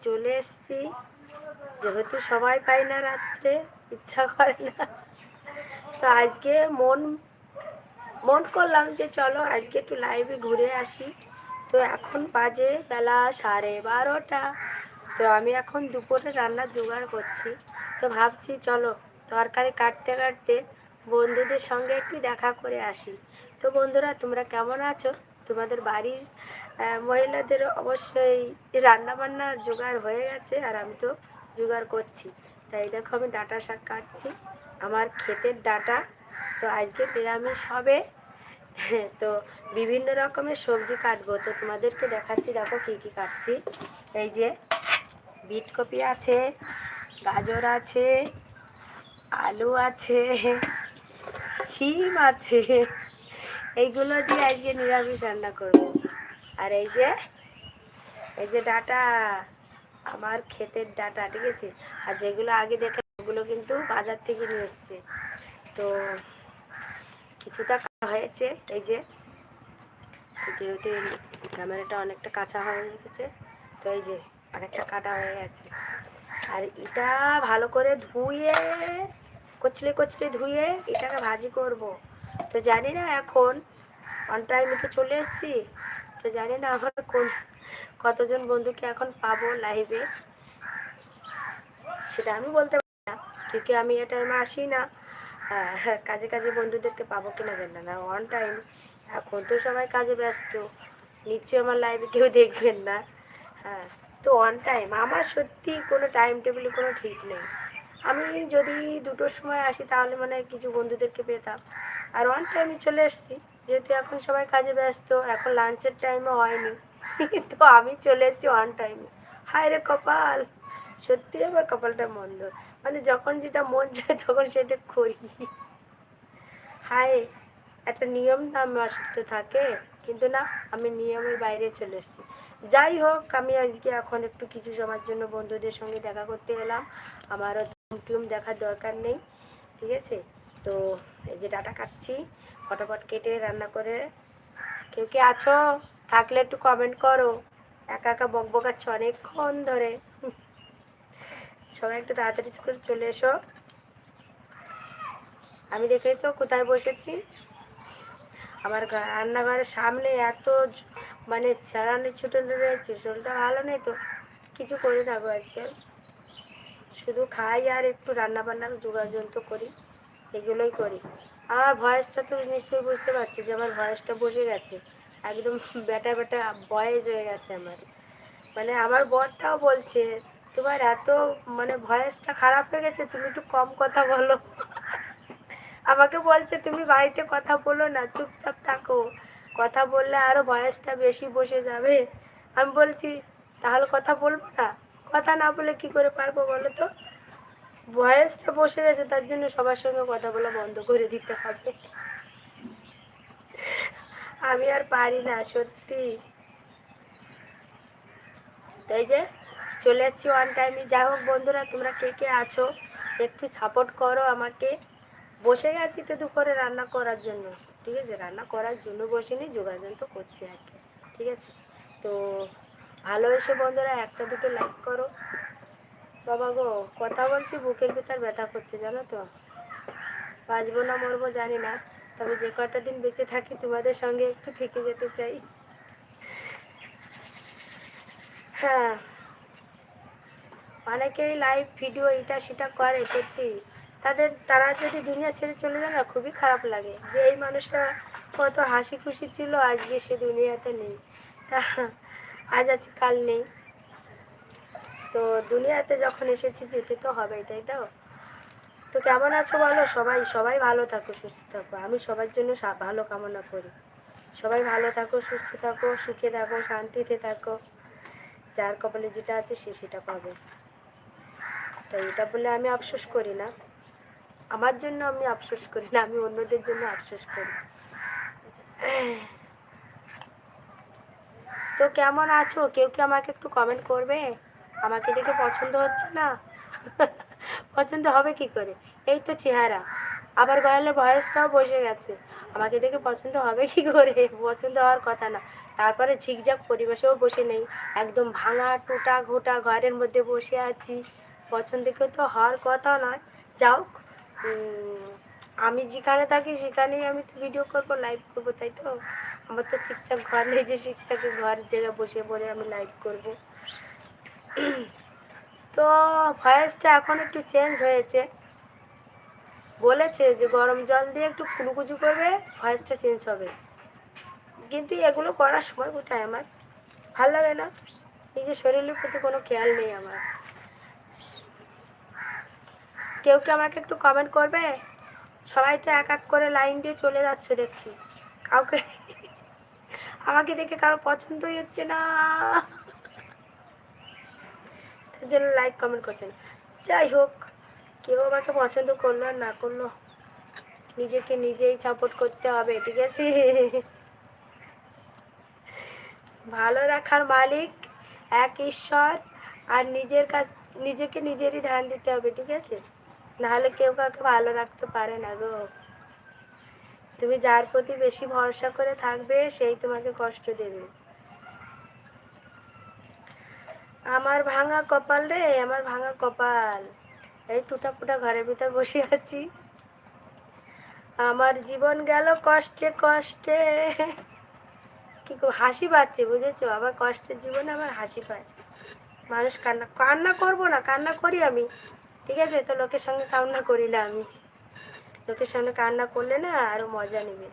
চলে এসেছি। যেহেতু সময় পাই না রাত্রে, ইচ্ছা করে না। তো আজকে মন মন করলাম যে চলো আজকে একটু লাইভে ঘুরে আসি। তো এখন বাজে বেলা সাড়ে বারোটা। তো আমি এখন দুপুরে রান্না জোগাড় করছি। তো ভাবছি চলো তরকারি কাটতে কাটতে বন্ধুদের সঙ্গে একটু দেখা করে আসি। তো বন্ধুরা, তোমরা কেমন আছো? তোমাদের বাড়ির মহিলাদের অবশ্যই রান্না বান্নার জোগাড় হয়ে গেছে আর আমি তো জোগাড় করছি। তাই দেখো আমি ডাটা শাক কাটছি, আমার ক্ষেতের ডাটা। তো আজকে নিরামিষ হবে। তো বিভিন্ন রকমের সবজি কাটবো। তো তোমাদেরকে দেখাচ্ছি, দেখো কী কী কাটছি। এই যে বিট কপি আছে, গাজর আছে, আলু আছে, ছিম আছে। এইগুলো দিয়ে আজকে নিরামিষ রান্না করব। আর এই যে এই যে ডাটা, আমার ক্ষেতের ডাটা, ঠিক আছে? আর যেগুলো আগে দেখে, ওগুলো কিন্তু বাজার থেকে নিয়ে এসছে। তো কিছুটা হয়েছে, এই যে। যেহেতু ক্যামেরাটা অনেকটা কাঁচা হয়ে গেছে। তো এই যে, অনেকটা কাটা হয়ে গেছে। আর এটা ভালো করে ধুয়ে, কচলে কচলে ধুয়ে এটাকে ভাজি করব। তো জানি না এখন অন টাইমে তো চলে এসেছি। তো জানি না আমার কোন কতজন বন্ধুকে এখন পাবো লাইভে সেটা আমি বলতে পারি না কিন্তু আমি এ টাইমে আসি না। কাজে কাজে বন্ধুদেরকে পাবো কিনা জানি না অন টাইম এখন তো সবাই কাজে ব্যস্ত, নিশ্চয়ই আমার লাইভে কেউ দেখবেন না। হ্যাঁ তো অন টাইম আমার সত্যি কোনো টাইম টেবিলে কোনো ঠিক নেই। আমি যদি দুটোর সময় আসি তাহলে মানে কিছু বন্ধুদেরকে পেতাম। আর অন টাইমে চলে এসেছি। যেহেতু এখন সবাই কাজে ব্যস্ত, এখন লাঞ্চের টাইমও হয়নি। তো আমি চলে এসেছি অন টাইমে হায় রে কপাল! সত্যি আমার কপালটা মন্দ। মানে যখন যেটা মন চায় তখন সেটা করি। হায়, একটা নিয়ম না আমার সাথে থাকে, কিন্তু না, আমি নিয়মের বাইরে চলে এসেছি। যাই হোক, আমি আজকে এখন একটু কিছু সময়ের জন্য বন্ধুদের সঙ্গে দেখা করতে এলাম। আমারও টুম দেখার দরকার নেই, ঠিক আছে? তো এই যে ডাটা কাটছি। ফটাফট কেটে রান্না করে কেউ কে আছো? থাকলে একটু কমেন্ট করো। একা একা বক বকাচ্ছ অনেকক্ষণ ধরে। সবাই একটু তাড়াতাড়ি করে চলে এসো। আমি দেখেছ কোথায় বসেছি? আমার রান্নাঘরের সামনে এত মানে ছাড়ানো ছুটে রয়েছে, শরীরটা ভালো নেই তো? কিছু করে না গো আজকে। শুধু খাই আর একটু রান্না বান্নার যোগাযন্ত করি, এগুলোই করি। আমার ভয়েসটা তো নিশ্চয়ই বুঝতে পারছি যে আমার ভয়েসটা বসে গেছে। একদম ব্যাটা বেটা বয়েজ হয়ে গেছে আমার। মানে আমার বরটাও বলছে, তোমার এত মানে ভয়েসটা খারাপ হয়ে গেছে, তুমি একটু কম কথা বলো। আমাকে বলছে, তুমি বাড়িতে কথা বলো না, চুপচাপ থাকো। কথা বললে আরও বয়সটা বেশি বসে যাবে। আমি বলছি, তাহলে কথা বলব না? কথা না বলে কি করে পারব বলো তো? বয়সটা বসে গেছে, তার জন্য সবার সঙ্গে কথা বলা বন্ধ করে দিতে হবে। আমি আর পারি না, সত্যি। তাই যে চলে যাচ্ছি ওয়ান টাইমে যাই হোক বন্ধুরা, তোমরা কে কে আছো, একটু সাপোর্ট করো আমাকে। বসে গেছি তো দুপুরে রান্না করার জন্য। ঠিক আছে, রান্না করার জন্য বসিনি যোগাযোগ তো করছি আর কি। ঠিক আছে? তো ভালো এসে বন্ধুরা, একটা দুটো লাইক করো। বাবা গো, কথা বলছি, বুকের ভিতর ব্যথা করছে, জানো তো। বাঁচবো না, মরবো, জানি না। তবে যে কটা দিন বেঁচে থাকি, তোমাদের সঙ্গে একটু থেকে যেতে চাই। হ্যাঁ। অনেকেই লাইভ ভিডিও এটা সেটা করে, সত্যি। তাদের, তারা যদি দুনিয়া ছেড়ে চলে যায় না, খুবই খারাপ লাগে। যে এই মানুষটা কত হাসি খুশি ছিল, আজকে সে দুনিয়াতে নেই। তা, আজ আছে, কাল নেই। তো দুনিয়াতে যখন এসেছি যেতে তো হবেই, তাই তো? তো কেমন আছো বলো? সবাই সবাই ভালো থাকো, সুস্থ থাকো। আমি সবার জন্য ভালো কামনা করি। সবাই ভালো থাকো, সুস্থ থাকো, সুখে থাকো, শান্তিতে থাকো। যার কপালে যেটা আছে সে সেটা পাবে। তো এটা বলে আমি আফসোস করি না। আমার জন্য আমি আফসোস করি না, আমি অন্যদের জন্য আফসোস করি। তো কেমন আছো? কেউ কি আমাকে একটু কমেন্ট করবে? আমাকে দেখে পছন্দ হচ্ছে না? পছন্দ হবে কি করে? এই তো চেহারা। আবার গয়ালের বয়সটাও বসে গেছে। আমাকে দেখে পছন্দ হবে কি করে? পছন্দ হওয়ার কথা না। তারপরে ঝিকঝাক পরিবেশেও বসে নেই। একদম ভাঙা, টুটা, ঘোটা ঘরের মধ্যে বসে আছি। পছন্দ কেউ তো হওয়ার কথা নয়। যাও আমি যেখানে থাকি সেখানেই আমি তো ভিডিও করব লাইভ করব, তাই তো? আমার তো ঠিকঠাক ঘর নেই যে ঠিকঠাক ঘর জায়গায় বসে পড়ে আমি লাইভ করব। তো ভয়েসটা এখন একটু চেঞ্জ হয়েছে। বলেছে যে গরম জল দিয়ে একটু কুলুকুচু করবে ভয়েসটা চেঞ্জ হবে। কিন্তু এগুলো করার সময় কোথায় আমার? ভালো লাগে না। নিজের শরীরের প্রতি কোনো খেয়াল নেই আমার। কেউ কি আমাকে একটু কমেন্ট করবে? সবাই তো এক এক করে লাইন দিয়ে চলে যাচ্ছে দেখছি। কাউকে আমাকে দেখে কারও পছন্দই হচ্ছে না। তার জন্য লাইক কমেন্ট করছেন। যাই হোক কেউ আমাকে পছন্দ করল আর না করল, নিজেকে নিজেই সাপোর্ট করতে হবে, ঠিক আছে? ভালো রাখার মালিক এক ঈশ্বর, আর নিজের কাছ, নিজেকে নিজেরই ধ্যান দিতে হবে, ঠিক আছে? নাহলে কেউ কাউকে ভালো রাখতে পারে না গো। তুমি যার প্রতি বেশি ভরসা করে থাকবে, সেই তোমাকে কষ্ট দেবে। আমার ভাঙা কপাল রে, আমার ভাঙা কপাল। এই টুটা ফুটা ঘরের ভিতর বসে আছি। আমার জীবন গেল কষ্টে কষ্টে। কি হাসি পাচ্ছে, বুঝেছ? আমার কষ্টের জীবনে আমার হাসি পায়। মানুষ কান্না কান্না করব না, কান্না করি আমি। ঠিক আছে? তো লোকের সঙ্গে কান্না করি না আমি। লোকের সঙ্গে কান্না করলে না আরও মজা নেবে।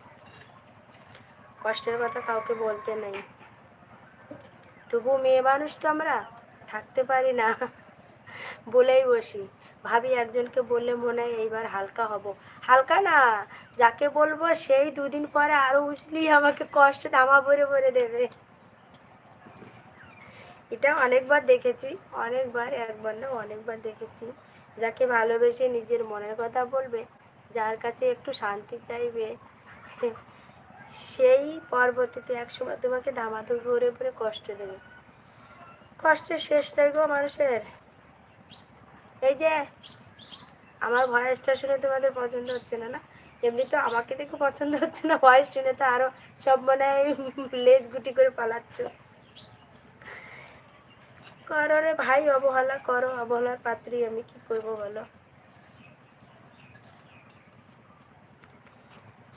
কষ্টের কথা কাউকে বলতে নেই। তবু মেয়ে মানুষ তো আমরা। থাকতে পারি না। বলেই বসি। ভাবি একজনকে বললে মনে হয় এইবার হালকা হব। হালকা না, যাকে বলব সেই দুদিন পরে আরও উছলি আমাকে কষ্ট দামা ভরে ভরে দেবে। এটা অনেকবার দেখেছি, অনেকবার, একবার না, অনেকবার দেখেছি। যাকে ভালোবেসে নিজের মনের কথা বলবে, যার কাছে একটু শান্তি চাইবে, সেই পরবর্তীতে একসময় তোমাকে ধামাধুম ভরে ভরে কষ্ট দেবে। কষ্টের শেষ নাই গো মানুষের। এই যে, আমার ভয়েসটা শুনে তোমাদের পছন্দ হচ্ছে না না? এমনি তো আমাকে দেখে পছন্দ হচ্ছে না ভয়েস শুনে তো আরও সব মনে হয় লেজ গুটি করে পালাচ্ছ। করো রে ভাই অবহেলা, করো অবহেলার পাত্রী, আমি কি করব বলো?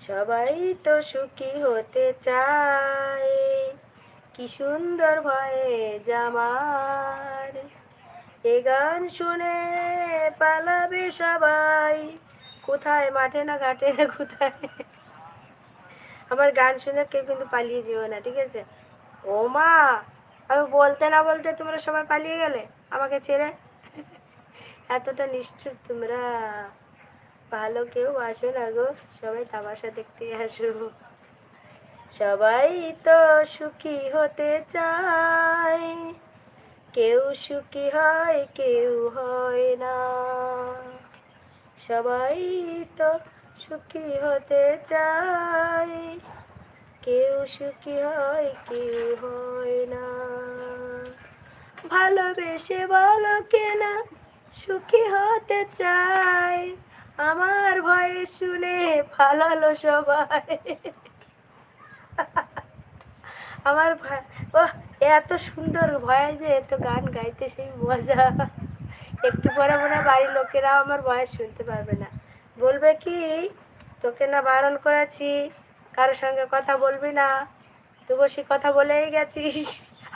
সবাই তো সুখী হতে চায়। কি সুন্দর ভয়ে জামার। এ গান শুনে পালাবে সবাই। কোথায়? মাঠে না ঘাটে না কোথায়? আমার গান শুনে কেউ কিন্তু পালিয়ে যেও না, ঠিক আছে? ও মা, আমি বলতে না বলতে তোমরা সবাই পালিয়ে গেলে? আমাকে ছেড়ে? এতটা নিষ্ঠুর তোমরা। ভালো কেউ আসো না গো। সবাই তামাশা দেখতে আসো। সবাই তো সুখী হতে চায়। কেউ সুখী হয়, কেউ হয় না। সবাই তো সুখী হতে চায়। কেউ সুখী হয়, কেউ হয় না। ভালোবেসে বলো কেনা সুখী হতে চাই আমার ভয়ে শুনে ফালালো সবাই। আমার ও এত সুন্দর ভয় যে এত গান গাইতে সেই মজা। একটু পরে মনে বাড়ির লোকেরাও আমার ভয়েস শুনতে পারবে না। বলবে কি, তোকে না বারণ করেছি কারোর সঙ্গে কথা বলবি না। তুই বসে কথা বলেই গেছিস।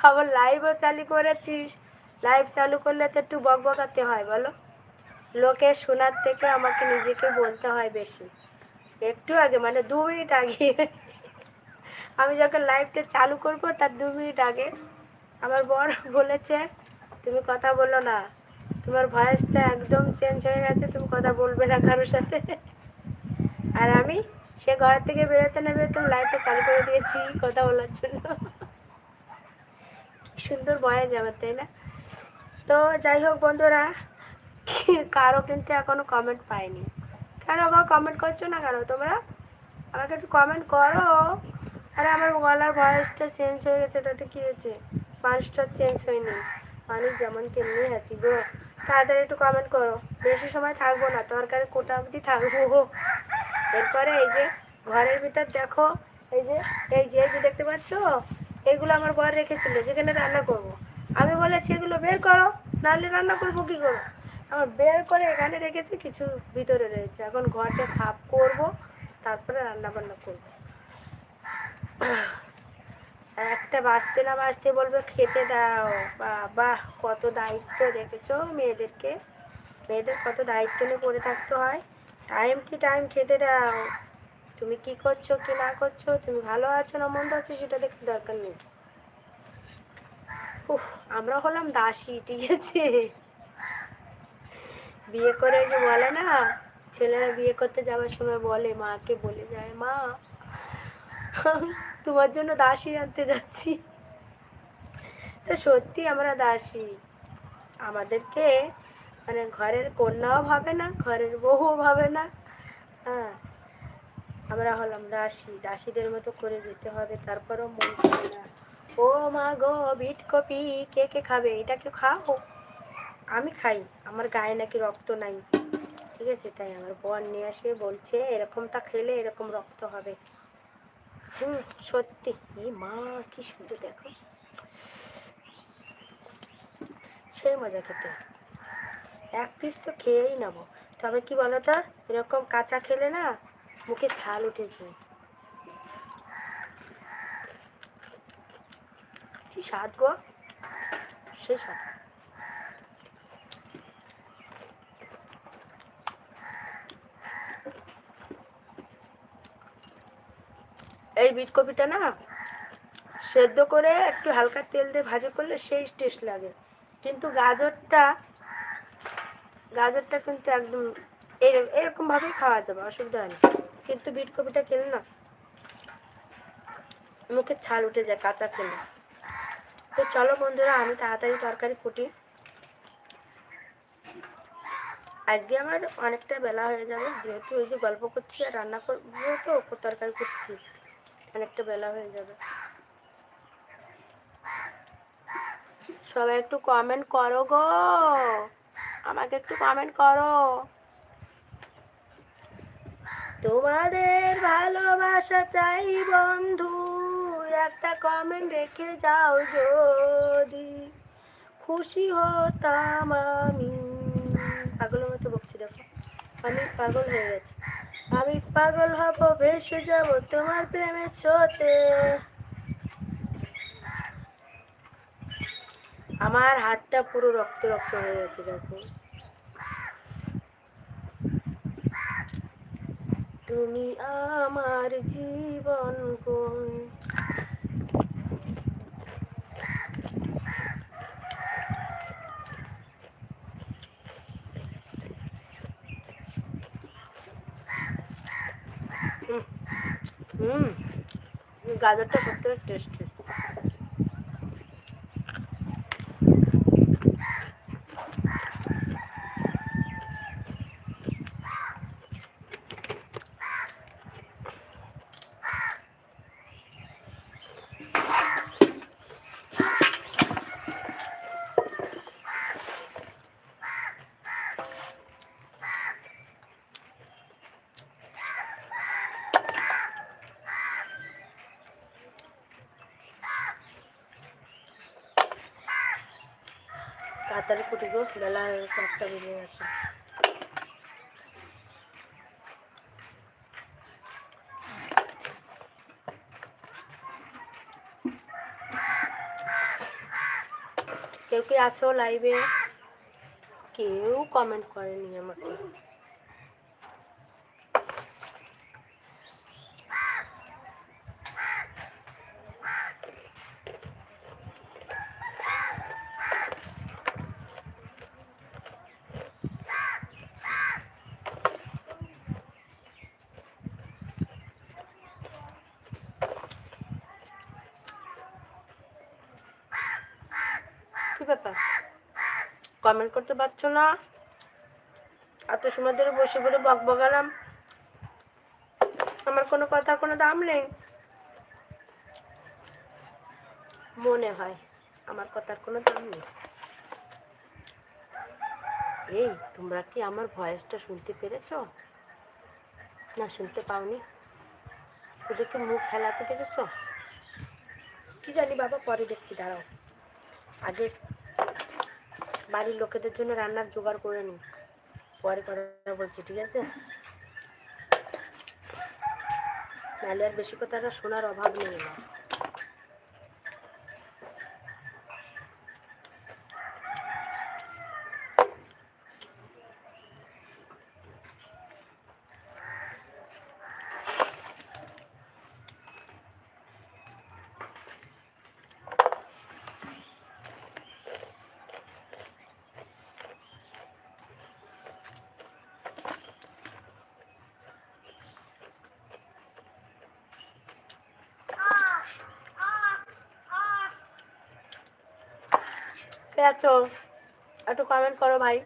আবার লাইভও চালু করেছিস। লাইভ চালু করলে তো একটু বকবকাতে হয়, বলো। লোকে শোনার থেকে আমাকে নিজেকে বলতে হয় বেশি। একটু আগে মানে দু মিনিট আগে। আমি যখন লাইভটা চালু করব, তার দু মিনিট আগে আমার বর বলেছে, তুমি কথা বলো না। তোমার ভয়েসটা একদম চেঞ্জ হয়ে গেছে, তুমি কথা বলবে না কারোর সাথে। আর আমি সে ঘর থেকে বেরোতে না বেরোতে লাইটটা চালু করে দিয়েছি কথা বলার জন্য। সুন্দর ভয়েস আমার তাই না? তো যাই হোক বন্ধুরা, কারও কিন্তু এখনও কমেন্ট পাইনি। কেন কমেন্ট করছ না কেন তোমরা? আমাকে একটু কমেন্ট করো। আরে আমার গলার ভয়েসটা চেঞ্জ হয়ে গেছে, তাতে কী হয়েছে? মানুষটা চেঞ্জ হয়নি। মানুষ যেমন তেমনি আছি গো। তাড়াতাড়ি একটু কমেন্ট করো। বেশি সময় থাকব না তরকারি কোটা অবধি থাকব। এরপরে এই যে ঘরের ভিতর দেখো, এই যে এই যে এই যে দেখতে পাচ্ছ? এগুলো আমার বর রেখেছিল, যেখানে রান্না করব। আমি বলেছি, এগুলো বের করো, নাহলে রান্না করব কী করো? আমার বের করে এখানে রেখেছি, কিছু ভিতরে রয়েছে। এখন ঘরটা সাফ করব, তারপরে রান্না বান্না করব। একটা বাঁচতে না বাঁচতে বলবে, খেতে দাও। বাবা, কত দায়িত্ব রেখেছো মেয়েদেরকে। মেয়েদের কত দায়িত্ব নিয়ে পড়ে থাকতে হয়। টাইম কি টাইম খেতে দাও। তুমি কি করছ, কি না করছ, তুমি ভালো আছো না মন্দ আছো, সেটা দেখতে দরকার নেই। উফ, আমরা হলাম দাসী, ঠিক আছে। বিয়ে করে যে বলে না, ছেলেরা বিয়ে করতে যাওয়ার সময় বলে, মাকে বলে যায়, মা তোমার জন্য দাসী আনতে যাচ্ছি। তো সত্যি আমরা দাসী। আমাদেরকে মানে ঘরের কন্যাও ভাবে না, ঘরের বউও ভাবে না। হ্যাঁ আমরা হলাম দাসী। দাসীদের মতো করে যেতে হবে, তারপরও মন না। ও মা গো, বিট কপি, কে কে খাবে? এটা কেউ খাও? আমি খাই, আমার গায়ে নাকি রক্ত নাই। ঠিক আছে, তাই আমার বর নিয়ে আসে বলছে, এরকমটা খেলে এরকম রক্ত হবে। হুম, সত্যি। এই মা, কি সুন্দর, দেখো। সেই মজা খেতে। এক পিস তো খেয়েই নেব। তবে কি বলো তো এরকম কাঁচা খেলে না, মুখে ছাল উঠেছে কি স্বাদ গো? সেই স্বাদ। এই বিট কপিটা না সেদ্ধ করে একটু হালকা তেল দিয়ে ভাজি করলে সেই টেস্ট লাগে। কিন্তু গাজরটা গাজরটা কিন্তু একদম এর- এরকমভাবেই খাওয়া যাবে, অসুবিধা হয় কিন্তু বিট কপিটা খেলে না মুখে ছাল উঠে যায় কাঁচা খেলে। তো চলো বন্ধুরা, আমি তাড়াতাড়ি তরকারি কুটি। আজকে আমার অনেকটা বেলা হয়ে যাবে, যেহেতু ওই যে গল্প করছি আর রান্না করব তো, তরকারি করছি। অনেকটা বেলা হয়ে যাবে। সবাই একটু কমেন্ট করো গো। আমাকে একটু কমেন্ট করো। তোমাদের ভালোবাসা চাই বন্ধু, একটা কমেন্ট রেখে যাও যদি। খুশি হতাম আমি। পাগলের মতো বকছি দেখো। আমি পাগল হয়ে গেছি। আমি পাগল হব, ভেসে যাব তোমার প্রেমে ছোতে আমার হাতটা পুরো রক্ত রক্ত হয়ে গেছে, দেখো। তুমি আমার জীবন কোন হুম গাজরটা সত্যি টেস্টি তাড়াতাড়ি কুটি গো বেলা হয়ে গেছে একটা বেজে গেছে কেউ কি আছো লাইভে কেউ কমেন্ট করেনি আমাকে ব্যাপার? কমেন্ট করতে পারছ না? এত সময় ধরে বসে বলে বক বকালাম আমার কোনো কথার কোনো দাম নেই। মনে হয় আমার কথার কোনো দাম নেই। এই, তোমরা কি আমার ভয়েসটা শুনতে পেরেছ? না, শুনতে পাওনি। শুধু কি মুখ হেলাতে দেখেছ? কি জানি বাবা, পরে দেখছি, দাঁড়াও। আগে বাড়ির লোকেদের জন্য রান্নার জোগাড় করে নিই পরে কথা বলছি, ঠিক আছে? নাহলে আর বেশি কথা শোনার অভাব নেই আমার। আছো? একটু কমেন্ট করো ভাই।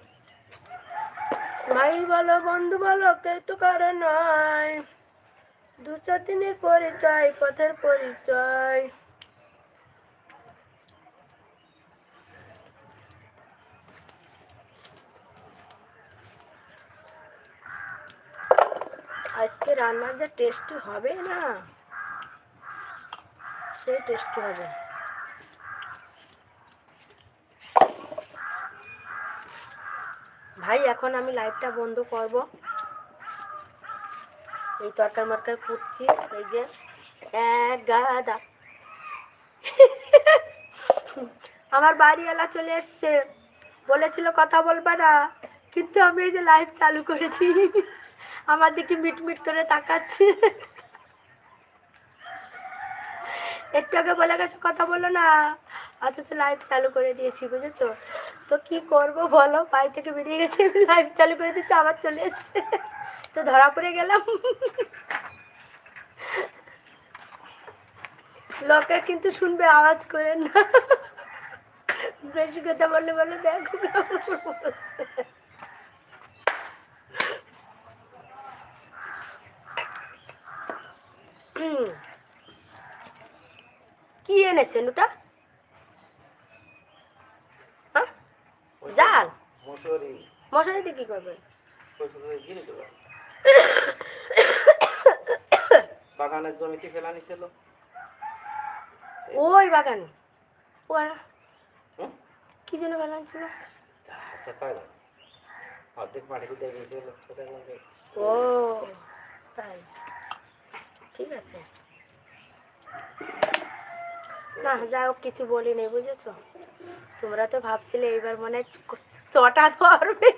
ভাই বলো, বন্ধু বলো কে তো কারও নয় দু চার দিনের পরিচয়, পথের পরিচয়। আজকে রান্নার যা টেস্টি হবে না, সেই টেস্টি হবে। ভাই, এখন আমি লাইভটা বন্ধ করব। এই তরকার মরকার কুটছি এই যে এক গাদা। আমার বাড়িওয়ালা চলে এসছে। বলেছিল কথা বলবা না, কিন্তু আমি এই যে লাইভ চালু করেছি। আমার দিকে মিট মিট করে তাকাচ্ছে। একটু আগে বলে গেছে, কথা বলো না। অথচ লাইভ চালু করে দিয়েছি, বুঝেছ? তো কি করব বলো? বাড়ি থেকে বেরিয়ে গেছে লাইভ চালু করে দিচ্ছে, আবার চলে এসছে। তো ধরা পড়ে গেলাম। লোকে কিন্তু শুনবে, আওয়াজ করে না। বেশি কথা বললে বলে, দেখো কি এনেছেন ওটা জাল? মশুরি। মশারিতে কি করবেন? বাগানের জমিতে ফেলানি ছিল ওই বাগান। ও আর- হুম? কি জন্য বাগান ছিল অর্ধেক মাটি দিয়ে গিয়েছিল ও তাই। ঠিক আছে। না যাই হোক কিছু বলিনি বুঝেছ? তোমরা তো ভাবছিলে এইবার মনে চটা ধরবে।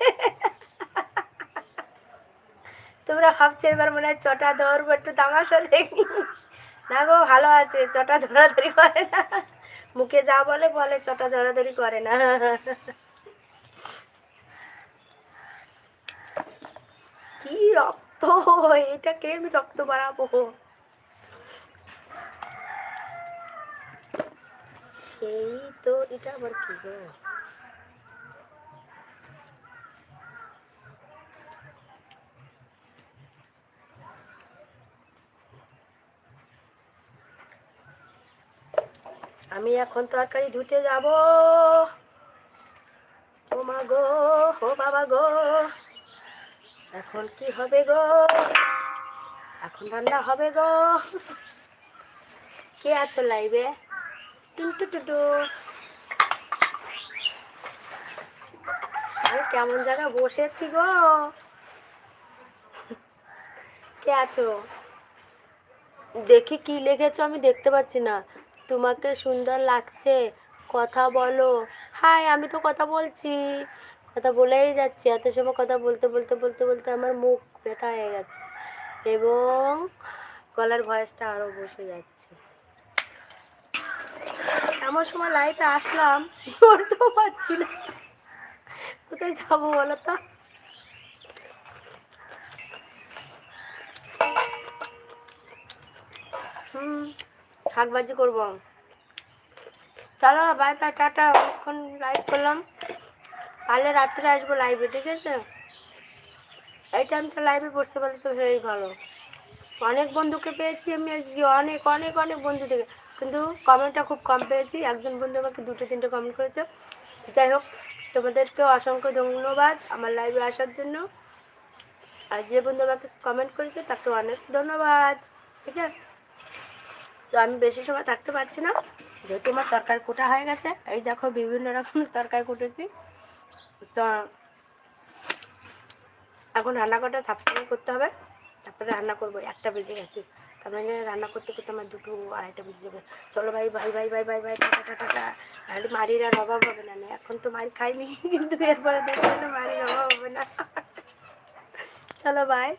তোমরা ভাবছ এবার মনে হয় চটা ধরবো, একটু তামাশা দেখি না গো, ভালো আছে চটা ধরাধরি করে না। মুখে যা বলে বলে চটা ধরাধরি করে না। কি রক্ত এটাকে আমি রক্ত বাড়াবো সেই তো এটা আবার কি গো? আমি এখন তরকারি ধুতে যাব। ও মা গো, ও বাবা গো, এখন কি হবে গো? এখন রান্না হবে গো? কে আছো লাইভে? কেমন জায়গা? বসেছি গো। কে আছো? দেখি কি লিখেছো, আমি দেখতে পাচ্ছি না। তোমাকে সুন্দর লাগছে। কথা বলো। হাই, আমি তো কথা বলছি। কথা বলেই যাচ্ছি। এত সময় কথা বলতে বলতে বলতে বলতে আমার মুখ ব্যথা হয়ে গেছে। এবং গলার ভয়েসটা আরও বসে যাচ্ছে। এমন সময় লাইফে আসলাম পড়তেও পারছি না। কোথায় যাব বলো তো? হুম, শাকবাজি করব। চলো বাই বাই টাটা এখন লাইভ করলাম। কালে রাত্রে আসব লাইভে ঠিক আছে? এই টাইমটা লাইভে পড়তে পারলে তো সেই ভালো। অনেক বন্ধুকে পেয়েছি আমি আজকে, অনেক অনেক অনেক বন্ধু থেকে কিন্তু কমেন্টটা খুব কম পেয়েছি। একজন বন্ধু আমাকে দুটো, তিনটে কমেন্ট করেছে। যাই হোক, তোমাদেরকেও অসংখ্য ধন্যবাদ আমার লাইভে আসার জন্য। আর যে বন্ধু আমাকে কমেন্ট করেছে, তাকে অনেক ধন্যবাদ। ঠিক আছে? তো আমি বেশি সময় থাকতে পারছি না। যেহেতু আমার তরকারি কোটা হয়ে গেছে, এই দেখো বিভিন্ন রকমের তরকারি কুটেছি। তো এখন রান্না করাটা সাবস্ক্রাইব করতে হবে। তারপরে রান্না করব, একটা বেজে গেছে। তার মানে রান্না করতে করতে আমার দুটো আড়াইটা বেজে যাবে। চলো ভাই ভাই ভাই ভাই ভাই ভাই, টাটা টাটা টাটা। মারির আর অভাব হবে না এখন তো মারি খাইনি, কিন্তু এরপরে দেখব মারির অভাব হবে না। চলো বাই